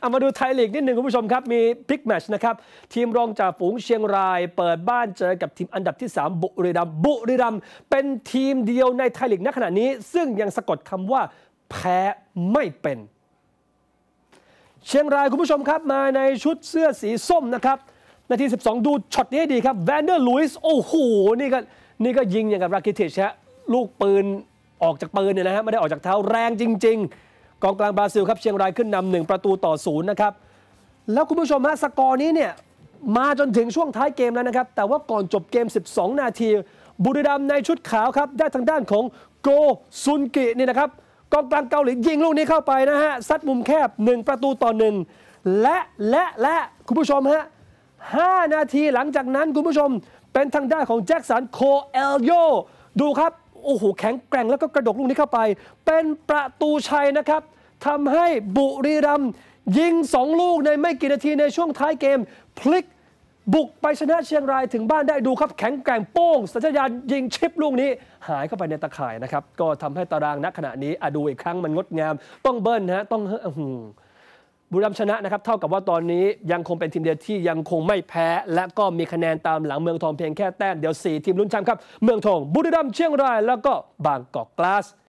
เอามาดูไทยลีกนิดหนึ่งคุณผู้ชมครับ มีพลิกแมชนะครับ ทีมรองจากฝูงเชียงราย เปิดบ้านเจอกับทีมอันดับที่ 3 บุรีรัมย์บุรีรัมย์เป็นทีมเดียวในไทยลีกณขณะนี้ ซึ่งยังสะกดคำว่าแพ้ไม่เป็น เชียงรายคุณผู้ชมครับมาในชุดเสื้อสีส้มนะครับนาที 12 ดูช็อตนี้ให้ดีครับแวนเดอร์ลุยส์โอ้โหนี่ก็นี่ก็ยิงอย่างกับราคิติชฮะลูกปืนออกจากปืนเนี่ยนะฮะไม่ได้ออกจากเท้าแรงจริง ๆ กองกลางบราซิลครับเชียงรายขึ้นนำหนึ่งประตูต่อศูนย์นะครับแล้วคุณผู้ชมฮะสกอร์นี้เนี่ยมาจนถึงช่วงท้ายเกมแล้วนะครับ แต่ว่าก่อนจบเกม 12 นาที บุรีรัมย์ในชุดขาวครับ ได้ทางด้านของโกซุนกินี่นะครับกองกลางเกาหลียิงลูกนี้เข้าไปนะฮะซัดมุมแคบ 1 ประตูต่อหนึ่งและและและคุณผู้ชมฮะ5นาทีหลังจากนั้นคุณผู้ชมเป็นทางด้านของแจ็คสันโคเอลโยดูครับ โอ้โหแข็งแกร่งแล้วก็กระดกลูกนี้เข้าไป เป็นประตูชัยนะครับทำให้บุรีรัมย์ยิง 2 ลูกในไม่กี่นาทีในช่วงท้ายเกม พลิกบุกไปชนะเชียงรายถึงบ้านได้ดูครับแข็งแกร่งโป้ง สัญญาณยิงชิปลูกนี้ หายเข้าไปในตะข่ายนะครับ ก็ทำให้ตารางณขณะนี้อดูอีกครั้งมันงดงาม ต้องเบิ้ลนะฮะต้องอื้อหือ บุรีรัมย์ชนะนะครับเท่ากับว่าตอนนี้ยังคงเป็นทีมเดียวที่ยังคงไม่แพ้ และก็มีคะแนนตามหลังเมืองทองเพียงแค่แต้มเดียว 4 ทีมลุ้นแชมป์ครับ เมืองทองบุรีรัมย์เชียงราย แล้วก็บางกอกกลาส